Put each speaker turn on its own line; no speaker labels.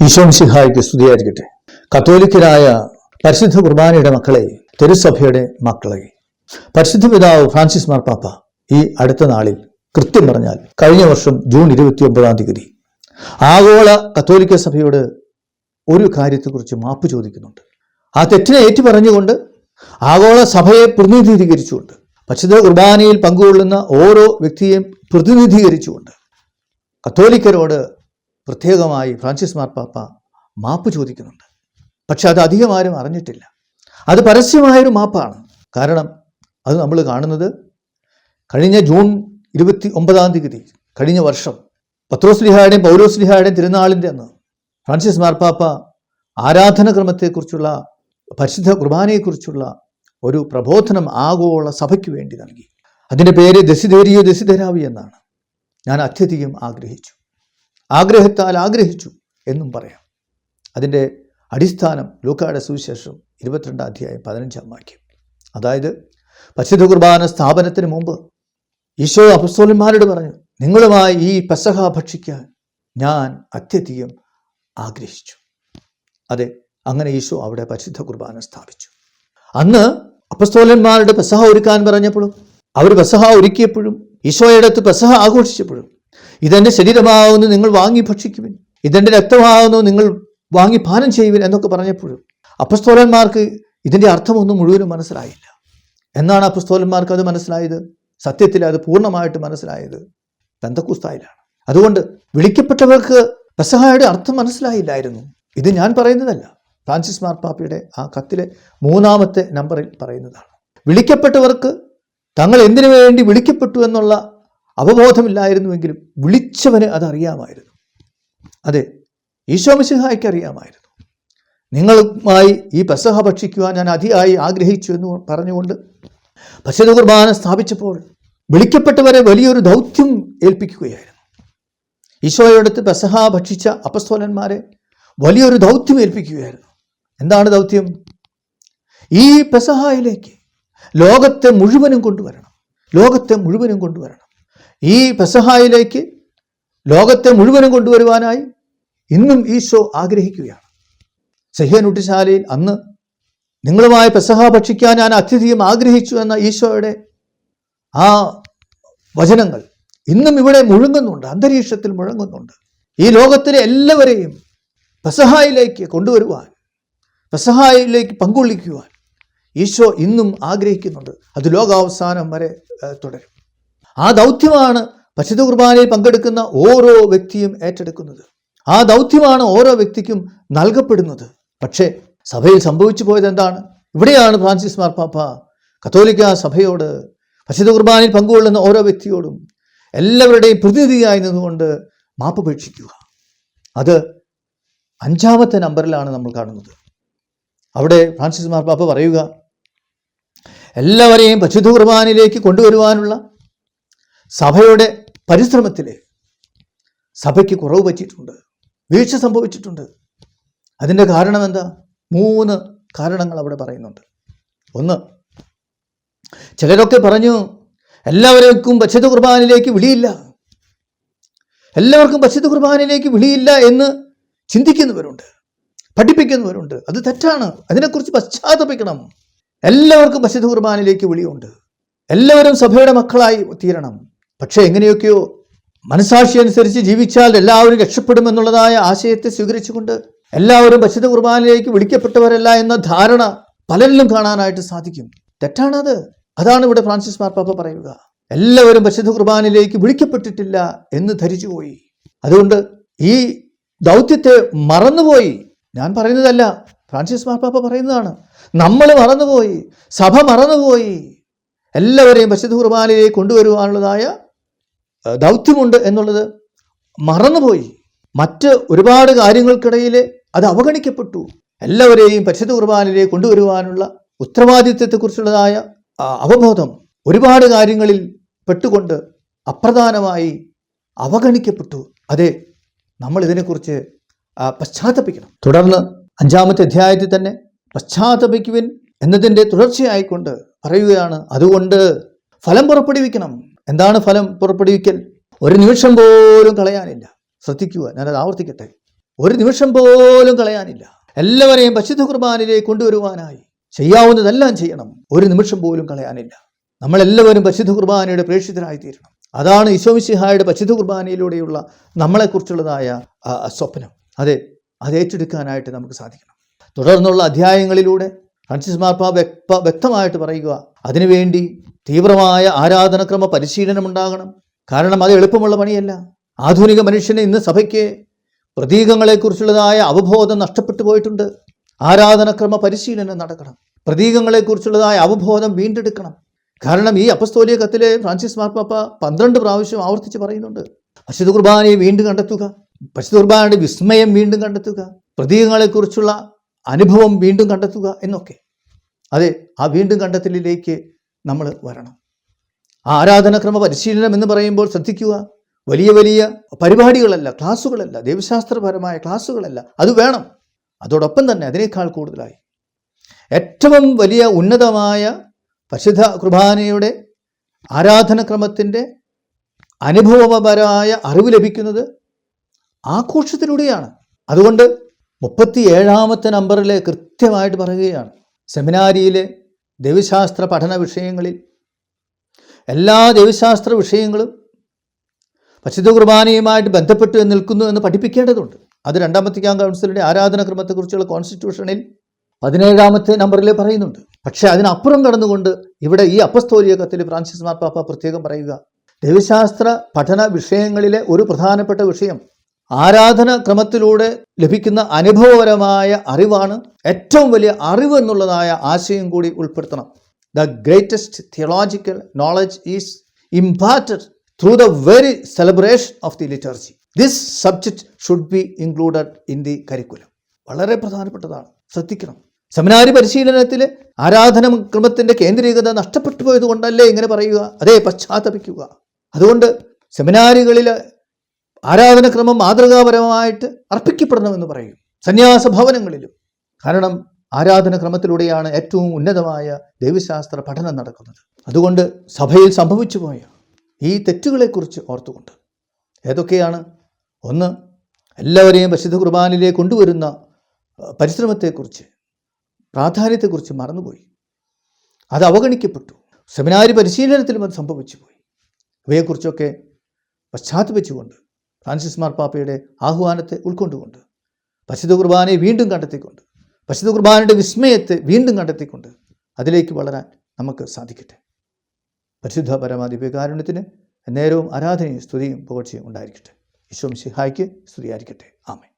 ഈശോംസിഹായിക്ക് സ്തുതിയായിരിക്കട്ടെ. കത്തോലിക്കരായ പരിശുദ്ധ കുർബാനയുടെ മക്കളെ തെരുസഭയുടെ മക്കളെ. പരിശുദ്ധ പിതാവ് ഫ്രാൻസിസ് മാർപ്പാപ്പ ഈ അടുത്ത നാളിൽ കൃത്യം പറഞ്ഞാൽ കഴിഞ്ഞ വർഷം ജൂൺ ഇരുപത്തി ഒമ്പതാം തീയതി ആഗോള കത്തോലിക്ക സഭയോട് ഒരു കാര്യത്തെക്കുറിച്ച് മാപ്പ് ചോദിക്കുന്നുണ്ട്. ആ തെറ്റിനെ ഏറ്റുപറഞ്ഞുകൊണ്ട് ആഗോള സഭയെ പ്രതിനിധീകരിച്ചുകൊണ്ട് പരിശുദ്ധ കുർബാനയിൽ പങ്കുകൊള്ളുന്ന ഓരോ വ്യക്തിയെയും പ്രതിനിധീകരിച്ചുകൊണ്ട് കത്തോലിക്കരോട് പ്രത്യേകമായി ഫ്രാൻസിസ് മാർപ്പാപ്പ മാപ്പ് ചോദിക്കുന്നുണ്ട്. പക്ഷെ അത് അധികം ആരും അറിഞ്ഞിട്ടില്ല. അത് പരസ്യമായൊരു മാപ്പാണ്. കാരണം അത് നമ്മൾ കാണുന്നത് കഴിഞ്ഞ ജൂൺ ഇരുപത്തി ഒമ്പതാം തീയതി കഴിഞ്ഞ വർഷം പത്രോസ്ലിഹായുടെയും പൗരോസ്ലിഹായുടെയും തിരുനാളിന്റെ അന്ന് ഫ്രാൻസിസ് മാർപ്പാപ്പ ആരാധനക്രമത്തെക്കുറിച്ചുള്ള പരിശുദ്ധ കുർബാനയെക്കുറിച്ചുള്ള ഒരു പ്രബോധനം ആഗോള സഭയ്ക്ക് വേണ്ടി നൽകി. അതിന്റെ പേര് ദസിധേരിയോ ദസിധരാവി എന്നാണ്. ഞാൻ അത്യധികം ആഗ്രഹിച്ചു. ആഗ്രഹത്താൽ ആഗ്രഹിച്ചു എന്നും പറയാം. അതിന്റെ അടിസ്ഥാനം ലൂക്കായുടെ സുവിശേഷം ഇരുപത്തിരണ്ടാം അധ്യായം പതിനഞ്ചാം വാക്യം. അതായത് പരിശുദ്ധ കുർബാന സ്ഥാപനത്തിന് മുമ്പ് ഈശോ അപസ്തോലന്മാരോട് പറഞ്ഞു നിങ്ങളുമായി ഈ പെസഹ ഭക്ഷിക്കാൻ ഞാൻ അത്യധികം ആഗ്രഹിച്ചു. അതെ അങ്ങനെ ഈശോ അവിടെ പരിശുദ്ധ കുർബാന സ്ഥാപിച്ചു. അന്ന് അപ്പസ്തോലന്മാരുടെ പെസഹ ഒരുക്കാൻ പറഞ്ഞപ്പോഴും അവർ പെസഹ ഒരുക്കിയപ്പോഴും ഈശോയുടെ അടുത്ത് പെസഹ ആഘോഷിച്ചപ്പോഴും ഇതെന്റെ ശരീരമാകുന്നു നിങ്ങൾ വാങ്ങി ഭക്ഷിക്കുവിൻ. ഇതെന്റെ രക്തമാകുന്നു നിങ്ങൾ വാങ്ങി പാനം ചെയ്യുവിൻ എന്നൊക്കെ പറഞ്ഞപ്പോഴും അപ്പസ്തോലന്മാർക്ക് ഇതിന്റെ അർത്ഥമൊന്നും മുഴുവനും മനസ്സിലായില്ല. എന്നാണ് അപ്പസ്തോലന്മാർക്ക് അത് മനസ്സിലായത്? സത്യത്തിൽ അത് പൂർണമായിട്ട് മനസ്സിലായത് പെന്തക്കുസ്തായിലാണ്. അതുകൊണ്ട് വിളിക്കപ്പെട്ടവർക്ക് പെസഹായുടെ അർത്ഥം മനസ്സിലായില്ലായിരുന്നു. ഇത് ഞാൻ പറയുന്നതല്ല. ഫ്രാൻസിസ് മാർപ്പാപ്പയുടെ ആ കത്തിലെ മൂന്നാമത്തെ നമ്പറിൽ പറയുന്നതാണ്. വിളിക്കപ്പെട്ടവർക്ക് തങ്ങൾ എന്തിനു വേണ്ടി വിളിക്കപ്പെട്ടു എന്നുള്ള അവബോധമില്ലായിരുന്നുവെങ്കിലും വിളിച്ചവന് അതറിയാമായിരുന്നു. അതെ ഈശോ മിശിഹായ്ക്ക് അറിയാമായിരുന്നു. നിങ്ങളുമായി ഈ പെസഹ ഭക്ഷിക്കുവാൻ ഞാൻ അതിയായി ആഗ്രഹിച്ചു എന്ന് പറഞ്ഞുകൊണ്ട് പരിശുദ്ധ കുർബാന സ്ഥാപിച്ചപ്പോൾ വിളിക്കപ്പെട്ടവരെ വലിയൊരു ദൗത്യം ഏൽപ്പിക്കുകയായിരുന്നു. ഈശോയോടത്ത് പെസഹ ഭക്ഷിച്ച അപസ്തോലന്മാരെ വലിയൊരു ദൗത്യം ഏൽപ്പിക്കുകയായിരുന്നു. എന്താണ് ദൗത്യം? ഈ പെസഹായിലേക്ക് ലോകത്തെ മുഴുവനും കൊണ്ടുവരണം. ലോകത്തെ മുഴുവനും കൊണ്ടുവരണം. ഈ പെസഹായിലേക്ക് ലോകത്തെ മുഴുവനും കൊണ്ടുവരുവാനായി ഇന്നും ഈശോ ആഗ്രഹിക്കുകയാണ്. സഹ്യനുട്ടിശാലയിൽ അന്ന് നിങ്ങളുമായി പെസഹ ഭക്ഷിക്കാൻ ഞാൻ അത്യധികം ആഗ്രഹിച്ചു എന്ന ഈശോയുടെ ആ വചനങ്ങൾ ഇന്നും ഇവിടെ മുഴങ്ങുന്നുണ്ട് അന്തരീക്ഷത്തിൽ മുഴങ്ങുന്നുണ്ട്. ഈ ലോകത്തിലെ എല്ലാവരെയും പെസഹായിലേക്ക് കൊണ്ടുവരുവാൻ പെസഹായിലേക്ക് പങ്കുകൊള്ളിക്കുവാൻ ഈശോ ഇന്നും ആഗ്രഹിക്കുന്നുണ്ട്. അത് ലോകാവസാനം വരെ തുടരും. ആ ദൗത്യമാണ് പരിശുദ്ധ കുർബാനയിൽ പങ്കെടുക്കുന്ന ഓരോ വ്യക്തിയും ഏറ്റെടുക്കുന്നത്. ആ ദൗത്യമാണ് ഓരോ വ്യക്തിക്കും നൽകപ്പെടുന്നത്. പക്ഷേ സഭയിൽ സംഭവിച്ചു പോയത് എന്താണ്? ഇവിടെയാണ് ഫ്രാൻസിസ് മാർപ്പാപ്പ കത്തോലിക്ക സഭയോട് പരിശുദ്ധ കുർബാനയിൽ പങ്കുകൊള്ളുന്ന ഓരോ വ്യക്തിയോടും എല്ലാവരുടെയും പ്രതിനിധിയായി നിന്നുകൊണ്ട് മാപ്പപേക്ഷിക്കുക അത് അഞ്ചാമത്തെ നമ്പറിലാണ് നമ്മൾ കാണുന്നത്. അവിടെ ഫ്രാൻസിസ് മാർപ്പാപ്പ പറയുക എല്ലാവരെയും പരിശുദ്ധ കുർബാനയിലേക്ക് കൊണ്ടുവരുവാനുള്ള സഭയുടെ പരിശ്രമത്തിൽ സഭയ്ക്ക് കുറവ് പറ്റിയിട്ടുണ്ട്. വീഴ്ച സംഭവിച്ചിട്ടുണ്ട്. അതിന്റെ കാരണം എന്താ? മൂന്ന് കാരണങ്ങൾ അവിടെ പറയുന്നുണ്ട്. ഒന്ന് ചിലരൊക്കെ പറഞ്ഞു എല്ലാവർക്കും പരിശുദ്ധ കുർബാനയിലേക്ക് വിളിയില്ല. എല്ലാവർക്കും പരിശുദ്ധ കുർബാനയിലേക്ക് വിളിയില്ല എന്ന് ചിന്തിക്കുന്നവരുണ്ട്. പഠിപ്പിക്കുന്നവരുണ്ട്. അത് തെറ്റാണ്. അതിനെക്കുറിച്ച് പശ്ചാത്തപിക്കണം. എല്ലാവർക്കും പരിശുദ്ധ കുർബാനയിലേക്ക് വിളിയുണ്ട്. എല്ലാവരും സഭയുടെ മക്കളായി തീരണം. പക്ഷേ എങ്ങനെയൊക്കെയോ മനസാക്ഷി അനുസരിച്ച് ജീവിച്ചാൽ എല്ലാവരും രക്ഷപ്പെടുമെന്നുള്ളതായ ആശയത്തെ സ്വീകരിച്ചുകൊണ്ട് എല്ലാവരും പരിശുദ്ധ കുർബാനയിലേക്ക് വിളിക്കപ്പെട്ടവരല്ല എന്ന ധാരണ പലരിലും കാണാനായിട്ട് സാധിക്കും. തെറ്റാണത്. അതാണ് ഇവിടെ ഫ്രാൻസിസ് മാർപ്പാപ്പ പറയുക. എല്ലാവരും പരിശുദ്ധ കുർബാനയിലേക്ക് വിളിക്കപ്പെട്ടിട്ടില്ല എന്ന് ധരിച്ചുപോയി. അതുകൊണ്ട് ഈ ദൗത്യത്തെ മറന്നുപോയി. ഞാൻ പറയുന്നതല്ല. ഫ്രാൻസിസ് മാർപ്പാപ്പ പറയുന്നതാണ്. നമ്മൾ മറന്നുപോയി. സഭ മറന്നുപോയി. എല്ലാവരെയും പരിശുദ്ധ കുർബാനയിലേക്ക് കൊണ്ടുവരുവാനുള്ളതായ ദൗത്യമുണ്ട് എന്നുള്ളത് മറന്നുപോയി. മറ്റ് ഒരുപാട് കാര്യങ്ങൾക്കിടയിൽ അത് അവഗണിക്കപ്പെട്ടു. എല്ലാവരെയും പരിശുദ്ധ കുർബാനയിലേക്ക് കൊണ്ടുവരുവാനുള്ള ഉത്തരവാദിത്വത്തെക്കുറിച്ചുള്ളതായ അവബോധം ഒരുപാട് കാര്യങ്ങളിൽ പെട്ടുകൊണ്ട് അപ്രധാനമായി അവഗണിക്കപ്പെട്ടു. അതെ നമ്മൾ ഇതിനെക്കുറിച്ച് പശ്ചാത്തപിക്കണം. തുടർന്ന് അഞ്ചാമത്തെ അധ്യായത്തിൽ തന്നെ പശ്ചാത്തപിക്കുവിൻ എന്നതിന്റെ തുടർച്ചയായിക്കൊണ്ട് പറയുകയാണ്. അതുകൊണ്ട് ഫലം പുറപ്പെടുവിക്കണം. എന്താണ് ഫലം പുറപ്പെടുവിക്കൽ? ഒരു നിമിഷം പോലും കളയാനില്ല. ശ്രദ്ധിക്കുക ഞാനത് ആവർത്തിക്കട്ടെ. ഒരു നിമിഷം പോലും കളയാനില്ല. എല്ലാവരെയും പശുദ്ധ കുർബാനിലേക്ക് കൊണ്ടുവരുവാനായി ചെയ്യാവുന്നതെല്ലാം ചെയ്യണം. ഒരു നിമിഷം പോലും കളയാനില്ല. നമ്മളെല്ലാവരും പശുദ്ധ കുർബാനയുടെ പ്രേക്ഷിതരായിത്തീരണം. അതാണ് ഈശോമിസിഹായുടെ പശുദ്ധ കുർബാനയിലൂടെയുള്ള നമ്മളെക്കുറിച്ചുള്ളതായ സ്വപ്നം. അതെ അത് ഏറ്റെടുക്കാനായിട്ട് നമുക്ക് സാധിക്കണം. തുടർന്നുള്ള അധ്യായങ്ങളിലൂടെ ഫ്രാൻസിസ് മാർപ്പ വ്യക്ത വ്യക്തമായിട്ട് പറയുക. അതിനുവേണ്ടി തീവ്രമായ ആരാധനക്രമ പരിശീലനം ഉണ്ടാകണം. കാരണം അത് എളുപ്പമുള്ള പണിയല്ല. ആധുനിക മനുഷ്യന് ഇന്ന് സഭയ്ക്ക് പ്രതീകങ്ങളെക്കുറിച്ചുള്ളതായ അവബോധം നഷ്ടപ്പെട്ടു പോയിട്ടുണ്ട്. ആരാധനക്രമ പരിശീലനം നടക്കണം. പ്രതീകങ്ങളെക്കുറിച്ചുള്ളതായ അവബോധം വീണ്ടെടുക്കണം. കാരണം ഈ അപ്പസ്തോലിയ കത്തിലെ ഫ്രാൻസിസ് മാർപ്പാപ്പ പന്ത്രണ്ട് പ്രാവശ്യം ആവർത്തിച്ച് പറയുന്നുണ്ട്. പരിശുദ്ധ കുർബാനയെ വീണ്ടും കണ്ടെത്തുക. പരിശുദ്ധ കുർബാനയുടെ വിസ്മയം വീണ്ടും കണ്ടെത്തുക. പ്രതീകങ്ങളെക്കുറിച്ചുള്ള അനുഭവം വീണ്ടും കണ്ടെത്തുക എന്നൊക്കെ. അതെ ആ വീണ്ടും കണ്ടെത്തലിലേക്ക് നമ്മൾ വരണം. ആരാധനക്രമ പരിശീലനം എന്ന് പറയുമ്പോൾ ശ്രദ്ധിക്കുക. വലിയ വലിയ പരിപാടികളല്ല ക്ലാസ്സുകളല്ല ദൈവശാസ്ത്രപരമായ ക്ലാസ്സുകളല്ല. അത് വേണം. അതോടൊപ്പം തന്നെ അതിനേക്കാൾ കൂടുതലായി. ഏറ്റവും വലിയ ഉന്നതമായ പരിശുദ്ധ കുർബാനയുടെ ആരാധനക്രമത്തിന്റെ അനുഭവപരമായ അറിവ് ലഭിക്കുന്നത് ആഘോഷത്തിലൂടെയാണ്. അതുകൊണ്ട് മുപ്പത്തി ഏഴാമത്തെ നമ്പറിൽ കൃത്യമായിട്ട് പറയുകയാണ്. സെമിനാരിയിലെ ദൈവശാസ്ത്ര പഠന വിഷയങ്ങളിൽ എല്ലാ ദൈവശാസ്ത്ര വിഷയങ്ങളും പശുദ്ധ കുർബാനയുമായിട്ട് ബന്ധപ്പെട്ട് നിൽക്കുന്നു എന്ന് പഠിപ്പിക്കേണ്ടതുണ്ട്. അത് രണ്ടാമത്തേക്കാം കൗൺസിലിന്റെ ആരാധനാക്രമത്തെക്കുറിച്ചുള്ള കോൺസ്റ്റിറ്റ്യൂഷനിൽ പതിനേഴാമത്തെ നമ്പറിൽ പറയുന്നുണ്ട്. പക്ഷേ അതിനപ്പുറം കടന്നുകൊണ്ട് ഇവിടെ ഈ അപ്പസ്തോലിയ കത്തിൽ ഫ്രാൻസിസ് മാർപ്പാപ്പ പ്രത്യേകം പറയുക. ദൈവശാസ്ത്ര പഠന വിഷയങ്ങളിലെ ഒരു പ്രധാനപ്പെട്ട വിഷയം ആരാധന ക്രമത്തിലൂടെ ലഭിക്കുന്ന അനുഭവപരമായ അറിവാണ് ഏറ്റവും വലിയ അറിവ് എന്നുള്ളതായ ആശയം കൂടി ഉൾപ്പെടുത്തണം. The greatest theological knowledge is imparted through the very celebration of the liturgy this subject should be included in the curriculum വളരെ പ്രധാനപ്പെട്ടതാണ്. ശ്രദ്ധിക്കണം. സെമിനാരി പരിശീലനത്തിൽ ആരാധന ക്രമത്തിന്റെ കേന്ദ്രീകൃത നഷ്ടപ്പെട്ടു പോയതുകൊണ്ടല്ലേ ഇങ്ങനെ പറയുക? അതേ പശ്ചാത്തപിക്കുക. അതുകൊണ്ട് സെമിനാരികളിൽ ആരാധനക്രമം മാതൃകാപരമായിട്ട് അർപ്പിക്കപ്പെടണമെന്ന് പറയും. സന്യാസ ഭവനങ്ങളിലും. കാരണം ആരാധനക്രമത്തിലൂടെയാണ് ഏറ്റവും ഉന്നതമായ ദൈവശാസ്ത്ര പഠനം നടക്കുന്നത്. അതുകൊണ്ട് സഭയിൽ സംഭവിച്ചു പോയ ഈ തെറ്റുകളെക്കുറിച്ച് ഓർത്തുകൊണ്ട് ഏതൊക്കെയാണ്? ഒന്ന് എല്ലാവരെയും പരിശുദ്ധ കുർബാനിലേക്ക് കൊണ്ടുവരുന്ന പരിശ്രമത്തെക്കുറിച്ച് പ്രാധാന്യത്തെക്കുറിച്ച് മറന്നുപോയി. അത് അവഗണിക്കപ്പെട്ടു. സെമിനാരി പരിശീലനത്തിലും അത് സംഭവിച്ചു പോയി ഇവയെക്കുറിച്ചൊക്കെ പശ്ചാത്തപിച്ചുകൊണ്ട് ഫ്രാൻസിസ് മാർപ്പാപ്പയുടെ ആഹ്വാനത്തെ ഉൾക്കൊണ്ടുകൊണ്ട് പരിശുദ്ധ കുർബാനയെ വീണ്ടും കണ്ടെത്തിക്കൊണ്ട് പരിശുദ്ധ കുർബാനയുടെ വിസ്മയത്തെ വീണ്ടും കണ്ടെത്തിക്കൊണ്ട് അതിലേക്ക് വളരാൻ നമുക്ക് സാധിക്കട്ടെ. പരിശുദ്ധ പരമാധിപകാരുണ്യത്തിന് നേരവും ആരാധനയും സ്തുതിയും പുകഴ്ചയും ഉണ്ടായിരിക്കട്ടെ. ഈശോം സിഹായിക്ക് സ്തുതിയായിരിക്കട്ടെ. ആമേ